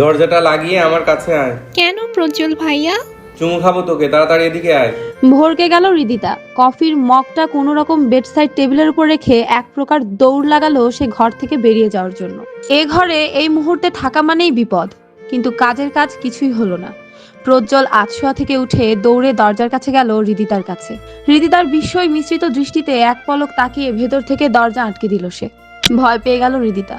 দরজাটা লাগিয়ে আমার কাছে আয়। কেন প্রজ্জ্বল ভাইয়া? চুমু খাব তোকে তাড়াতাড়ি এদিকে আয়। ভরকে গেল হৃদিতা কফির মগটা কোনো রকম বেডসাইড টেবিলের উপর রেখে এক প্রকার দৌড় লাগালো সে ঘর থেকে বেরিয়ে যাওয়ার জন্য। এ ঘরে এই মুহূর্তে থাকা মানেই বিপদ কিন্তু কাজের কাজ কিছুই হলো না। প্রজ্জ্বল আতশোয়া থেকে উঠে দৌড়ে দরজার কাছে গেল রিদিতার কাছে। রিদিতার বিস্ময় মিশ্রিত দৃষ্টিতে এক পলক তাকিয়ে ভেতর থেকে দরজা আটকে দিল সে। ভয় পেয়ে গেল রিদিতা।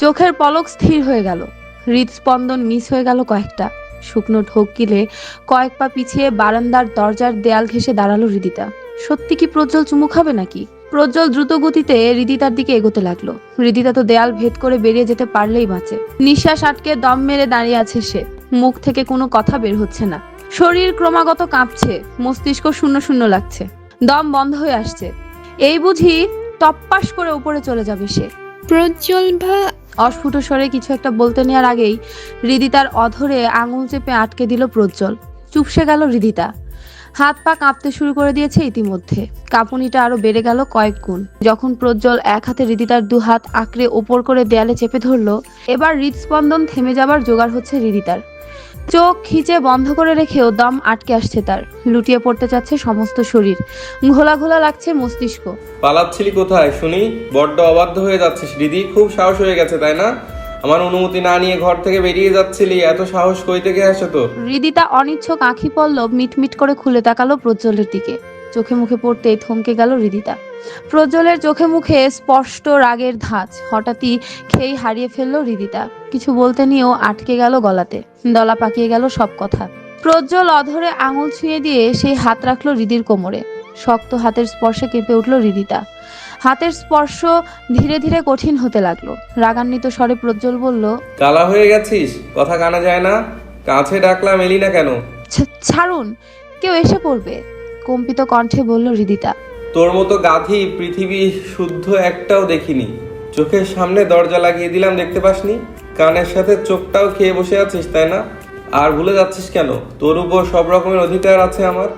চোখের পলক স্থির হয়ে গেল। হৃদস্পন্দন মিস হয়ে গেল কয়েকটা। শুকনো ঢোক গিলে কয়েক পা পিছিয়ে বারান্দার দরজার দেয়াল ঘেঁষে দাঁড়াল হৃদিতা। সত্যি কি প্রজ্জ্বল চুমু খাবে নাকি? প্রজ্জ্বল দ্রুত গতিতে হৃদিতার দিকে এগোতে লাগল। হৃদিতা তো দেয়াল ভেদ করে বেরিয়ে যেতে পারলেই বাঁচে। নিঃশ্বাস আটকে দম মেরে দাঁড়িয়ে আছে সে। মুখ থেকে কোনো কথা বের হচ্ছে না। শরীর ক্রমাগত কাঁপছে, মস্তিষ্ক শূন্য শূন্য লাগছে। দম বন্ধ হয়ে আসছে। এই বুঝি টপ্পাস করে উপরে চলে যাবে সে। প্রজ্জ্বল ভা অস্ফুট স্বরে কিছু একটা বলতে নেওয়ার আগেই হৃদিতার অধরে আঙুল চেপে আটকে দিল প্রজ্জ্বল। চুপসে গেল হৃদিতা। হাত পা কাঁপতে শুরু করে দিয়েছে ইতিমধ্যে। কাঁপুনিটা আরও বেড়ে গেল কয়েক গুণ। যখন প্রজ্জ্বল এক হাতে হৃদিতার দু হাত আঁকড়ে ওপর করে দেয়ালে চেপে ধরলো, এবার হৃদস্পন্দন থেমে যাবার জোগাড় হচ্ছে হৃদিতার। চোখ খিচে বন্ধ করে রেখেও দম আটকে আসছে তার। লুটিয়ে পড়তে চাচ্ছে সমস্ত শরীর। ঘোলা ঘোলা লাগছে মস্তিষ্ক। পালাচ্ছিলি কোথায় শুনি? বড্ড অবাধ্য হয়ে যাচ্ছিস দিদি। খুব সাহস হয়ে গেছে তাই না? আমার অনুমতি না নিয়ে ঘর থেকে বেরিয়ে যাচ্ছিলি এত সাহস কই থেকে আসে তো হৃদিতা অনিচ্ছক আঁখি পল্লব মিটমিট করে খুলে তাকালো প্রজ্জ্বলের দিকে। চোখে মুখে পড়তেই থমকে গেল হৃদিতা। প্রজ্জ্বলের চোখে মুখে স্পষ্ট রাগের ধাঁচ। হঠাৎই খেই হারিয়ে ফেলল হৃদিতা। কিছু বলতে নিয়েও আটকে গেল গলাতে। দলা পাকিয়ে গেল সব কথা। প্রজ্জ্বল অধরে আঙুল ছুঁয়ে দিয়ে সেই হাত রাখল হৃদির কোমরে। শক্ত হাতের স্পর্শে কেঁপে উঠল হৃদিতা। হাতের স্পর্শ ধীরে ধীরে কঠিন হতে লাগল। রাগান্বিত স্বরে প্রজ্জ্বল বলল কালা হয়ে গেছিস? কথা কানা যায় না। কাছে ডাকলাম এলি না কেন? ছাড়ুন। কেউ এসে পড়বে। কম্পিত কণ্ঠে বলল হৃদিতা তোর মতো গাধি পৃথিবী শুদ্ধ একটাও দেখিনি। চোখের সামনে দরজা লাগিয়ে দিলাম দেখতে পাসনি? কানের সাথে চোখটাও খেয়ে বসে আছিস তাই না? আর ভুলে যাচ্ছিস কেন? তোর উপর সব রকমের অধিকার আছে আমার।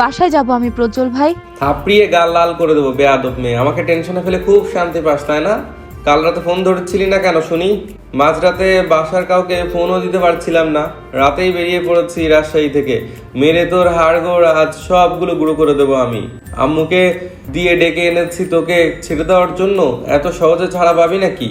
বাসায় যাব আমি প্রজ্জ্বল ভাই। থাপড়িয়ে গাল লাল করে দেবো বেয়াদব মেয়ে। আমাকে টেনশনে ফেলে খুব শান্তি পাস তাই না? কাল রাতে ফোন ধরেছিলি না কেন শুনি? মাঝরাতে বাসার কাউকে ফোনও দিতে পারছিলাম না। রাতেই বেরিয়ে পড়েছি রাজশাহী থেকে। মেরে তোর হাড়গোড়, আজ সবগুলো গুঁড়ো করে দেবো আমি। আম্মুকে দিয়ে ডেকে এনেছি তোকে ছেড়ে দেওয়ার জন্য। এত সহজে ছাড়া পাবি নাকি?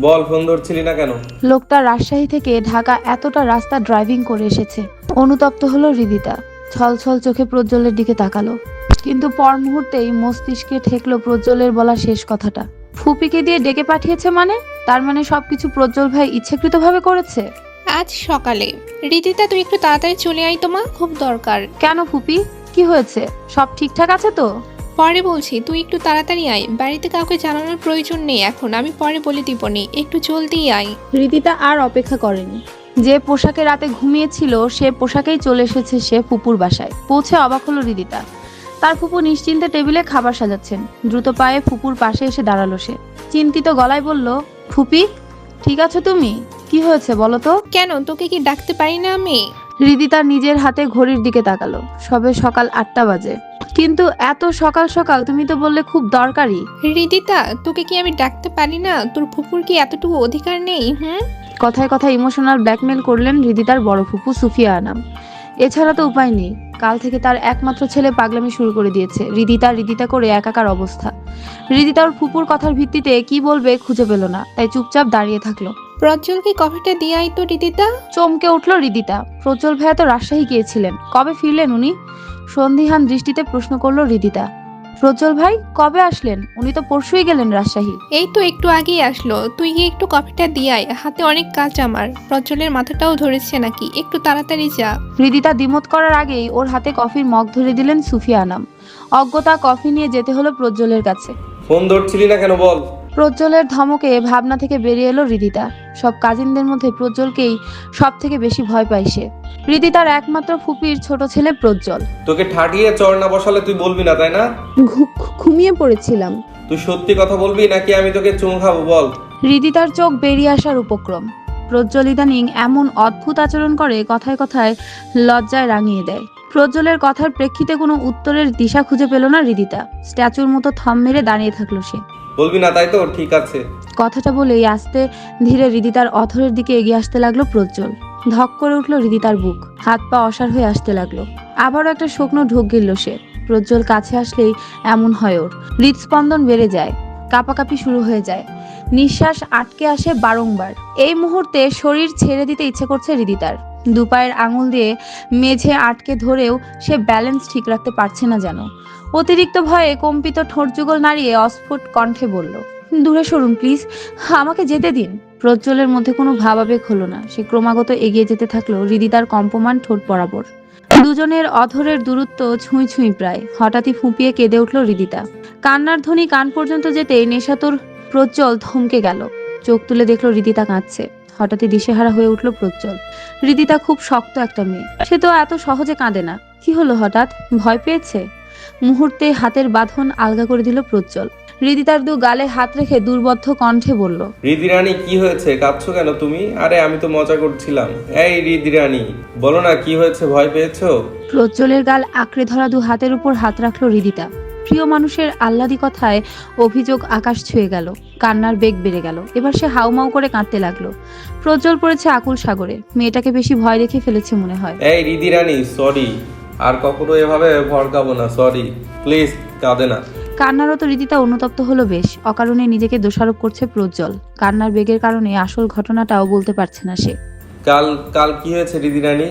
বল, ফোন ধরছিলি না কেন? লোকটা রাজশাহী থেকে ঢাকা এতটা রাস্তা ড্রাইভিং করে এসেছে। অনুতপ্ত হলো হৃদিতা ছল ছল চোখে প্রজ্জ্বলের দিকে তাকালো। কিন্তু পর মুহূর্তেই মস্তিষ্কে ঠেকলো প্রজ্জ্বলের বলা শেষ কথাটা। ফুপিকে দিয়ে ডেকে পাঠিয়েছে মানে? তার মানে সবকিছু প্রজ্জ্বল ভাই ইচ্ছাকৃতভাবে করেছে? আজ সকালে। রিদিতা তুই একটু তাড়াতাড়ি চলে আয় তোমা খুব দরকার। কেন ফুপি? কি হয়েছে? সব ঠিকঠাক আছে তো? পরে বলছি তুই একটু তাড়াতাড়ি আয়। বাড়িতে কাউকে জানানোর প্রয়োজন নেই এখন আমি পরে বলে দিবনি। একটু জলদি আয়। রীতিতা আর অপেক্ষা করেনি। যে পোশাকে রাতে ঘুমিয়েছিল সে পোশাকেই চলে এসেছে সে ফুপুর বাসায়। পৌঁছে অবাক হলো রিদিতা। তার ফুপু নিশ্চিন্তে টেবিলে খাবার সাজাচ্ছেন। দ্রুত পায়ে ফুপুর পাশে এসে দাঁড়াল সে। চিন্তিত গলায় বলল ফুপি ঠিক আছে তুমি? কি হয়েছে বলো তো? কেন? তোকে কি ডাকতে পারি না আমি? হৃদিতা নিজের হাতে ঘড়ির দিকে তাকালো। সবে সকাল আটটা বাজে। কিন্তু এত সকাল সকাল তুমি তো বললে খুব দরকারি। রিদিতা তোকে কি আমি ডাকতে পারি না? তোর ফুপুর কি এতটুকু অধিকার নেই হুম? কথায় কথায় ইমোশনাল ব্ল্যাকমেল করলেন হৃদিতার বড় ফুপু সুফিয়া আনাম। এছাড়া তো উপায় নেই। কাল থেকে তার একমাত্র ছেলে পাগলামি শুরু করে দিয়েছে। রিদিতা রিদিতা করে একাকার অবস্থা। হৃদিতা ওর ফুপুর কথার ভিত্তিতে কি বলবে খুঁজে পেল না তাই চুপচাপ দাঁড়িয়ে থাকল। প্রজ্জ্বলকে কফিটা দিয়ে আইতো তো রিদিতা? চমকে উঠল রিদিতা। প্রজ্জ্বল ভাইয়া তো রাজশাহী গিয়েছিলেন। কবে ফিরলেন উনি? সন্ধিহান দৃষ্টিতে প্রশ্ন করল হৃদিতা প্রজ্জ্বল ভাই কবে আসলেন? উনি তো পরশুই গেলেন রাজশাহী। এই তো একটু আগেই আসলো। তুই গিয়ে একটু কফিটা দিয়ে আয়। হাতে অনেক কাজ আমার। প্রজ্জ্বলের মাথাটাও ধরেছে নাকি? একটু তাড়াতাড়ি যা। হৃদিতা দিমত করার আগেই ওর হাতে কফির মগ ধরে দিলেন সুফিয়া আনাম। অজ্ঞতা কফি নিয়ে যেতে হলো প্রজ্জ্বলের কাছে। ফোন ধরছিলি না কেন বল? প্রজ্জ্বলের ধমকে ভাবনা থেকে বেরিয়ে এলো হৃদিতা সব কাজিনদের মধ্যে প্রজ্জ্বলকেই সব থেকে বেশি ভয় পায় সে। হৃদিতার একমাত্র ফুপির ছোট ছেলে প্রজ্জ্বল। তোকে ঠাটিয়ে না বসালে তুই বলবি না তাই না? ঘুমিয়ে পড়েছিলাম। তুই সত্যি কথা বলবি নাকি আমি তোকে চুমু খাব বল? হৃদিতার চোখ বেরিয়ে আসার উপক্রম। প্রজ্জ্বল ইদানিং এমন অদ্ভুত আচরণ করে কথায় কথায় লজ্জায় রাঙিয়ে দেয়। প্রজ্জ্বলের কথার প্রেক্ষিতে কোনো উত্তরের দিশা খুঁজে পেল না হৃদিতা স্ট্যাচুর মতো থম মেরে দাঁড়িয়ে থাকল সে। বলবি না, তাই তো, ঠিক আছে। কথাটা বলেই আস্তে ধীরে হৃদিতার অথরের দিকে এগিয়ে আসতে লাগল প্রজ্জ্বল। ধক করে উঠল হৃদিতার বুক। হাত পা অসার হয়ে আসতে লাগল। আবারও একটা শুকনো ঢোক গেল সে। প্রজ্জ্বল কাছে আসলেই এমন হয় ওর। হৃদস্পন্দন বেড়ে যায়। কাঁপাকাঁপি শুরু হয়ে যায়। নিঃশ্বাস আটকে আসে বারংবার। এই মুহূর্তে শরীর ছেড়ে দিতে ইচ্ছে করছে হৃদিতার। দুপায়ের আঙুল দিয়ে মেঝে আটকে ধরেও সে ব্যালেন্স ঠিক রাখতে পারছে না যেন। অতিরিক্ত ভয়ে কম্পিত ঠোঁট যুগল নাড়িয়ে অস্ফুট কণ্ঠে বলল, দূরে সরুন প্লিজ আমাকে যেতে দিন। প্রজ্জ্বলের মধ্যে কোনো ভাবাবেগ হলো না। সে ক্রমাগত এগিয়ে যেতে থাকল হৃদিতার কম্পমান ঠোঁট বরাবর। দুজনের অধরের দূরত্ব ছুঁই ছুঁই প্রায়। হঠাৎই ফুঁপিয়ে কেঁদে উঠল হৃদিতা। কান্নার ধ্বনি কান পর্যন্ত যেতেই নেশাতুর প্রজ্জ্বল থমকে গেল। চোখ তুলে দেখল হৃদিতা কাঁদছে। হঠাৎই দিশেহারা হয়ে উঠল প্রজ্জ্বল। হৃদিতা খুব শক্ত একটা মেয়ে। সে তো এত সহজে কাঁদে না। কি হলো হঠাৎ? ভয় পেয়েছে? মুহূর্তে হাতের বাঁধন আলগা করে দিল প্রজ্জ্বল। হৃদিতার দু গালে হাত রেখে দুর্বদ্ধ কণ্ঠে বলল রিদি রানী কি হয়েছে? কাঁদছো কেন তুমি? আরে আমি তো মজা করছিলাম। এই রিদি রানী বলো না কি হয়েছে? ভয় পেয়েছ? প্রজ্জ্বলের গাল আঁকড়ে ধরা দু হাতের উপর হাত রাখল হৃদিতা। প্রিয় মানুষের আহ্লাদি কথায় অভিযোগ আকাশ ছুঁয়ে গেল কান্নার বেগ বেড়ে গেল। এবার সে হাউমাউ করে কাঁদতে লাগল। প্রজ্জ্বল পড়েছে আকুল সাগরে। মেয়েটাকে বেশি ভয় দেখে ফেলেছে মনে হয়। এই রিদি রানী সরি। আর কখনো এভাবে ভড়কাবো না সরি। প্লিজ কাঁদে না। কান্নারত রীতিতা অনুতপ্ত হলো বেশ। অকারণে নিজেকে দোষারোপ করছে প্রজ্জ্বল। কান্নার বেগের কারণে আসল ঘটনাটাও বলতে পারছে না সে। কাল কাল কি হয়েছে রিদি রানী?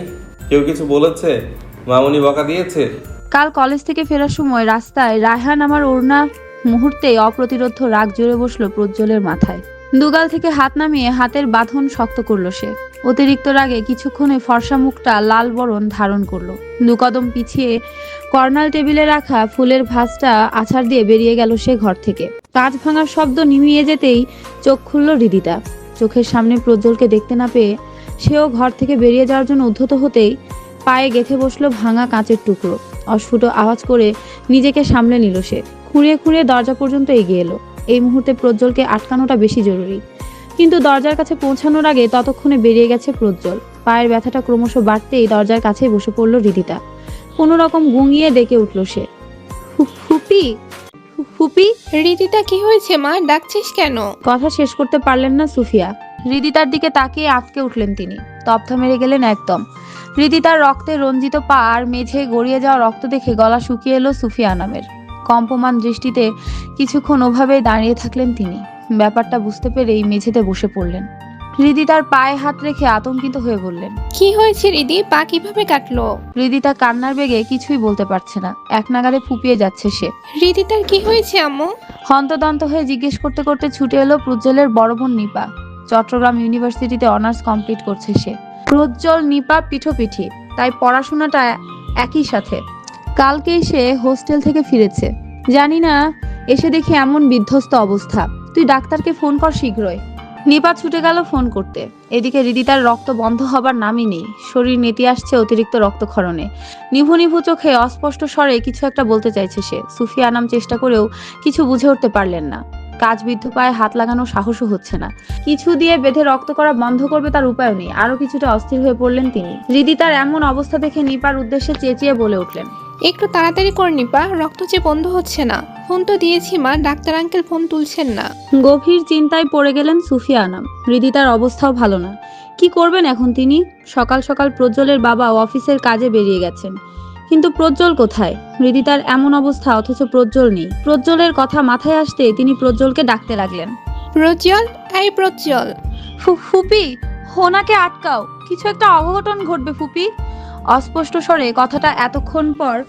কেউ কিছু বলেছে? মামুনি বকা দিয়েছে? কাল কলেজ থেকে ফেরার সময় রাস্তায় রায়হান আমার ওড়না মুহূর্তে অপ্রতিরোধ রাগ জুড়ে বসল প্রজ্জ্বলের মাথায়। দুগাল থেকে হাত নামিয়ে হাতের বাঁধন শক্ত করল সে। অতিরিক্ত রাগে কিছুক্ষণে ফর্সা মুখটা লাল বরণ ধারণ করল। দু কদম পিছিয়ে কর্নাল টেবিলে রাখা ফুলের ভাঁজটা আছাড় দিয়ে বেরিয়ে গেল সে ঘর থেকে। কাঁচ ভাঙার শব্দ নিমিয়ে যেতেই চোখ খুলল হৃদিতা চোখের সামনে প্রজ্জ্বলকে দেখতে না পেয়ে সেও ঘর থেকে বেরিয়ে যাওয়ার জন্য উদ্ধত হতেই পায়ে গেথে বসল ভাঙা কাঁচের টুকরো। অস্ফুট আওয়াজ করে নিজেকে সামলে নিল সে। খুঁড়িয়ে খুঁড়িয়ে দরজা পর্যন্ত এগিয়ে এলো। এই মুহূর্তে প্রজ্জ্বলকে আটকানোটা বেশি জরুরি। কিন্তু দরজার কাছে পৌঁছানোর আগে ততক্ষণে বেরিয়ে গেছে প্রজ্জ্বল। পায়ের ব্যথাটা ক্রমশ বাড়তেই দরজার কাছে বসে পড়ল হৃদিতা কোনো রকম গুঙিয়ে ডেকে উঠল সে। "ফু- ফুপি? ফুপি রিদিতা কি হয়েছে মা? ডাকছিস কেন? কথা শেষ করতে পারলেন না সুফিয়া। হৃদিতার দিকে তাকিয়ে আটকে উঠলেন তিনি। তপ্থা মেরে গেলেন একদম। হৃদিতার রক্তে রঞ্জিত পা আর মেঝে গড়িয়ে যাওয়া রক্ত দেখে গলা শুকিয়ে এলো সুফিয়া নামের। কম্পমান দৃষ্টিতে কিছুক্ষণ ওভাবেই দাঁড়িয়ে থাকলেন তিনি। ব্যাপারটা বুঝতে পেরেই মেঝেতে বসে পড়লেন। রিদি তার পায়ে হাত রেখে আতঙ্কিত হয়ে বললেন কি হয়েছে রিদি পা কীভাবে কাটলো? হৃদিতা কান্নার বেগে কিছুই বলতে পারছে না। এক নাগারে ফুপিয়ে যাচ্ছে সে। রিদি তার কি হয়েছে আম্মু? হন্তদন্ত হয়ে জিজ্ঞেস করতে করতে ছুটে এলো প্রজ্জ্বলের বড় বোন নিপা। চট্টগ্রাম ইউনিভার্সিটিতে অনার্স কমপ্লিট করছে সে। প্রজ্জ্বল নিপা পিঠোপিঠি তাই পড়াশোনাটা একই সাথে। কালকেই সে হোস্টেল থেকে ফিরেছে। জানি না এসে দেখি এমন বিধ্বস্ত অবস্থা। তুই ডাক্তারকে ফোন কর শীঘ্রই। নিপা ছুটে গেল ফোন করতে। এদিকে হৃদিতার রক্ত বন্ধ হবার নামই নেই। শরীর নেতি আসছে অতিরিক্ত রক্তক্ষরণে। নিভু নিভু চোখে অস্পষ্ট স্বরে কিছু একটা বলতে চাইছে সে। সুফিয়া নাম চেষ্টা করেও কিছু বুঝে উঠতে পারলেন না। কাজ বিদ্ধ পায়ে হাত লাগানো সাহসও হচ্ছে না। কিছু দিয়ে বেঁধে রক্ত করা বন্ধ করবে তার উপায় নেই। আরও কিছুটা অস্থির হয়ে পড়লেন তিনি। হৃদিতার এমন অবস্থা দেখে নিপার উদ্দেশ্যে চেঁচিয়ে বলে উঠলেন একটু তাড়াতাড়ি কর নিপা রক্ত যে বন্ধ হচ্ছে না। ফোন তো দিয়েছি মা ডাক্তার আঙ্কেল ফোন তুলছেন না। গভীর চিন্তায় পড়ে গেলেন সুফিয়া আনাম। হৃদি তার অবস্থাও ভালো না। কি করবেন এখন তিনি? সকাল সকাল প্রজ্জ্বলের বাবা অফিসের কাজে বেরিয়ে গেছেন। কিন্তু প্রজ্জ্বল কোথায়? হৃদিতার এমন অবস্থা অথচ প্রজ্জ্বল নেই। প্রজ্জ্বলের কথা মাথায় আসতে তিনি প্রজ্জ্বলকে ডাকতে লাগলেন। প্রজ্জ্বল? এই প্রজ্জ্বল। ফু- ফুপি হোনাকে আটকাও। কিছু একটা অঘটন ঘটবে ফুপি। অস্পষ্ট স্বরে কথাটা এতক্ষণ পর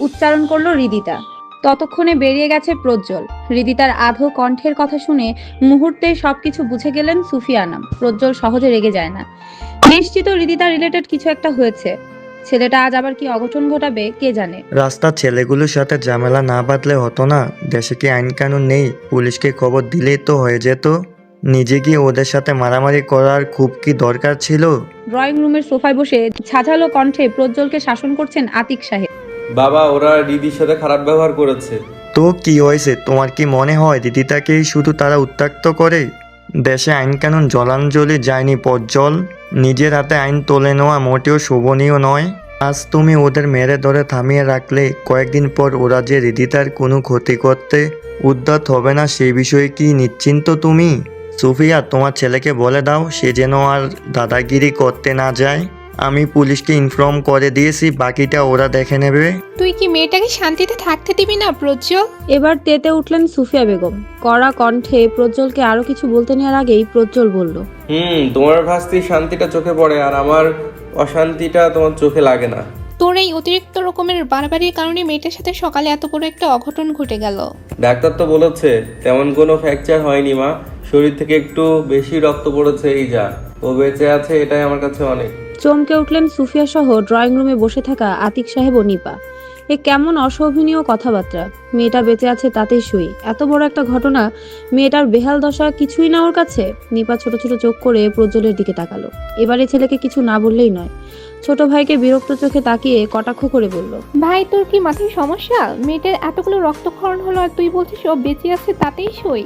উচ্চারণ করল হৃদিতা ততক্ষণে বেরিয়ে গেছে প্রজ্জ্বল। হৃদিতার আধো কণ্ঠের কথা শুনে মুহূর্তে সবকিছু বুঝে গেলেন সুফিয়ানাম। প্রজ্জ্বল সহজে রেগে যায় না। নিশ্চিত হৃদিতা রিলেটেড কিছু একটা হয়েছে। ছেলেটা আজ আবার কি অঘটন ঘটাবে কে জানে? রাস্তার ছেলেগুলোর সাথে ঝামেলা না বাঁধলে হতো না। দেশে কি আইন কানুন নেই? পুলিশকে খবর দিলেই তো হয়ে যেত। নিজে গিয়ে ওদের সাথে মারামারি করার খুব কি দরকার ছিল? ড্রয়িং রুমের সোফায় বসে ঝাঝালো কণ্ঠে প্রজ্জ্বলকে শাসন করছেন আতিক সাহেব। বাবা ওরা দিদির সাথে খারাপ ব্যবহার করেছে। তো কি হয়েছে? তোমার কি মনে হয় দিদিটাকেই শুধু তারা উত্ত্যক্ত করে? দেশে আইন কানুন জলাঞ্জলি যায়নি পজ্জল নিজের হাতে আইন তুলে নেওয়া মোটেও শোভনীয় নয়। আজ তুমি ওদের মেরে ধরে থামিয়ে রাখলে কয়েকদিন পর ওরা যে হৃদিতার কোনো ক্ষতি করতে উদ্যত হবে না সেই বিষয়ে কি নিশ্চিন্ত তুমি? সুফিয়া, তোমার ছেলেকে বলে দাও, সে যেন আর দাদাগিরি করতে না যায়। আমি পুলিশকে ইনফর্ম করে দিয়েছি বাকিটা ওরা দেখে নেবে। তুই কি মেয়েটাকে শান্তিতে থাকতে দিবি না প্রজ্জ্বল? এবার তেতে উঠলেন সুফিয়া বেগম। কড়া কণ্ঠে প্রজ্জ্বলকে আরও কিছু বলতে নেওয়ার আগেই প্রজ্জ্বল বলল হুম তোমার ভাস্তির শান্তিটা চোখে পড়ে আর আমার অশান্তিটা তোমার চোখে লাগে না। তোর এই অতিরিক্ত রকমের বাড়াবাড়ির কারণে মেয়েটার সাথে সকালে এত বড় একটা অঘটন ঘটে গেল। ডাক্তার তো বলেছে তেমন কোনো ফ্র্যাকচার হয়নি মা শরীর থেকে একটু বেশি রক্ত পড়েছে এই যা। ও বেঁচে আছে এটাই আমার কাছে অনেক। চমকে উঠলেন সুফিয়া সহ ড্রয়িং রুমে বসে থাকা আতিক সাহেব ও নিপা। এ কেমন অশোভনীয় কথাবার্তা। মেয়েটা বেঁচে আছে তাতেই শুই এত বড় একটা ঘটনা, মেয়েটার বেহাল দশা কিছুই না ওর কাছে? নিপা ছোট ছোট চোখ করে প্রজ্জ্বলের দিকে তাকালো। এবারে ছেলেকে কিছু না বললেই নয়। ছোট ভাইকে বিরক্ত চোখে তাকিয়ে কটাক্ষ করে বলল, ভাই, তোর কি মাথায় সমস্যা? মেয়েটার এতগুলো রক্তক্ষরণ হলো আর তুই বলছিস ও বেঁচে আছে তাতেই সই?